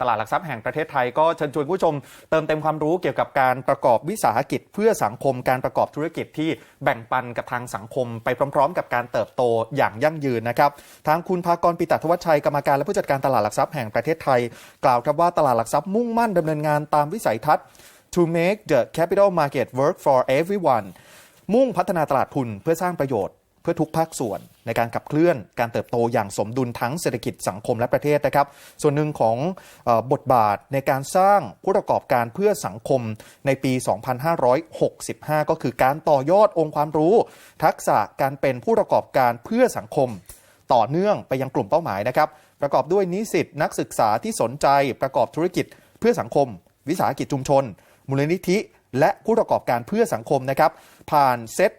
ตลาดหลักทรัพย์แห่งประเทศไทยก็เชิญชวนผู้ชมเติมเต็มความรู้เกี่ยวกับการประกอบวิสาหกิจเพื่อสังคมการประกอบธุรกิจที่แบ่งปันกับทางสังคม ไปพร้อม ๆ กับการเติบโตอย่างยั่งยืนนะครับทางคุณภากรปิตทวัชชัยกรรมการและผู้จัดการตลาดหลักทรัพย์แห่งประเทศไทย กล่าวครับว่าตลาดหลักทรัพย์มุ่งมั่นดำเนินงานตามวิสัยทัศน์ to make the capital market work for everyone มุ่งพัฒนาตลาดทุนเพื่อสร้างประโยชน์ เพื่อทุกภาคส่วนในการขับเคลื่อนการเติบโตอย่างสมดุลทั้งเศรษฐกิจสังคมและประเทศนะครับ ส่วนหนึ่งของอบทบาทในการสร้างผู้ประกอบการเพื่อสังคมในปี 2565 ก็คือการต่อยอดองค์ความรู้ ทักษะการเป็นผู้ประกอบการเพื่อสังคม ต่อเนื่องไปยังกลุ่มเป้าหมายนะครับ ประกอบด้วยนิสิตนักศึกษาที่สนใจประกอบธุรกิจเพื่อสังคม วิสาหกิจชุมชน มูลนิธิ และผู้ประกอบการเพื่อสังคมนะครับ ผ่านเซต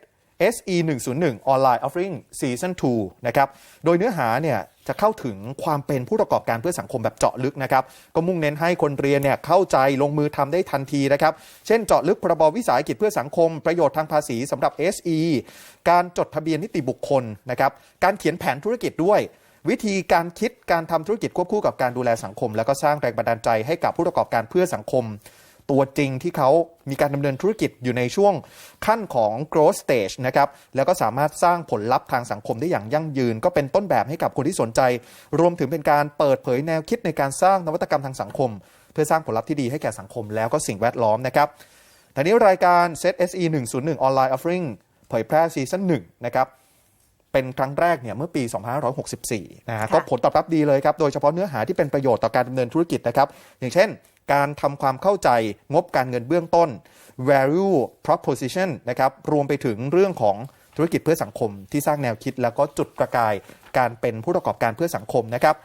SE 101 Online Offering Season 2 นะครับ โดยเนื้อหาเนี่ยจะเข้าถึงความเป็นผู้ประกอบการเพื่อสังคมแบบเจาะลึกนะครับ ก็มุ่งเน้นให้คนเรียนเนี่ยเข้าใจลงมือทำได้ทันทีนะครับ เช่นเจาะลึกพรบวิสาหกิจเพื่อสังคม ประโยชน์ทางภาษีสำหรับ SE การจดทะเบียนนิติบุคคลนะครับ การเขียนแผนธุรกิจด้วยวิธีการคิดการทำธุรกิจควบคู่กับการดูแลสังคม แล้วก็สร้างแรงบันดาลใจให้กับผู้ประกอบการเพื่อสังคม ตัวจริงที่เขามีการดำเนินธุรกิจอยู่ในช่วงขั้นของ growth stage นะครับ แล้วก็สามารถสร้างผลลัพธ์ทางสังคมได้อย่างยั่งยืน ก็เป็นต้นแบบให้กับคนที่สนใจ รวมถึงเป็นการเปิดเผยแนวคิดในการสร้างนวัตกรรมทางสังคม เพื่อสร้างผลลัพธ์ที่ดีให้แก่สังคม แล้วก็สิ่งแวดล้อมนะครับทีนี้รายการ Set SE 101 Online Offering เผยแพร่ซีซั่น1นะครับเป็นครั้งแรกเนี่ยเมื่อปี 2564 นะฮะค่ะก็ผลตอบรับดีเลยครับ โดยเฉพาะเนื้อหาที่เป็นประโยชน์ต่อการดำเนินธุรกิจนะครับ อย่างเช่น การทำความเข้าใจงบการเงินเบื้องต้น value proposition นะครับรวมไปถึงเรื่องของธุรกิจเพื่อสังคมที่สร้างแนวคิดแล้วก็จุดประกายการเป็นผู้ประกอบการเพื่อสังคมนะครับ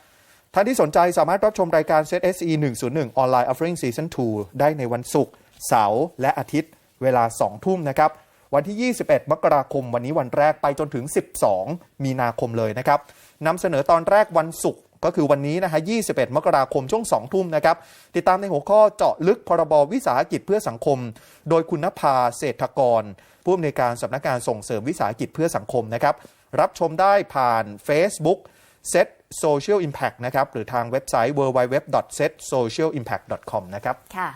ท่านที่สนใจสามารถรับชมรายการ Set SE 101 Online Offering Season 2 ได้ในวันศุกร์เสาร์และอาทิตย์เวลา 2 ทุ่มนะครับ วันที่ 21 มกราคมวันนี้วันแรกไปจนถึง 12 มีนาคมเลยนะครับนำเสนอตอนแรกวันศุกร์ ก็คือวันนี้นะฮะ 21 มกราคมช่วง 2 ทุ่มนะครับ ติดตามในหัวข้อเจาะลึกพรบวิสาหกิจเพื่อสังคม โดยคุณนภาเศรษฐกร ผู้อำนวยการสำนักงานส่งเสริมวิสาหกิจเพื่อสังคมนะครับ รับชมได้ผ่าน Facebook Set Social Impact นะครับ หรือทางเว็บไซต์ www.setsocialimpact.com นะครับ ค่ะ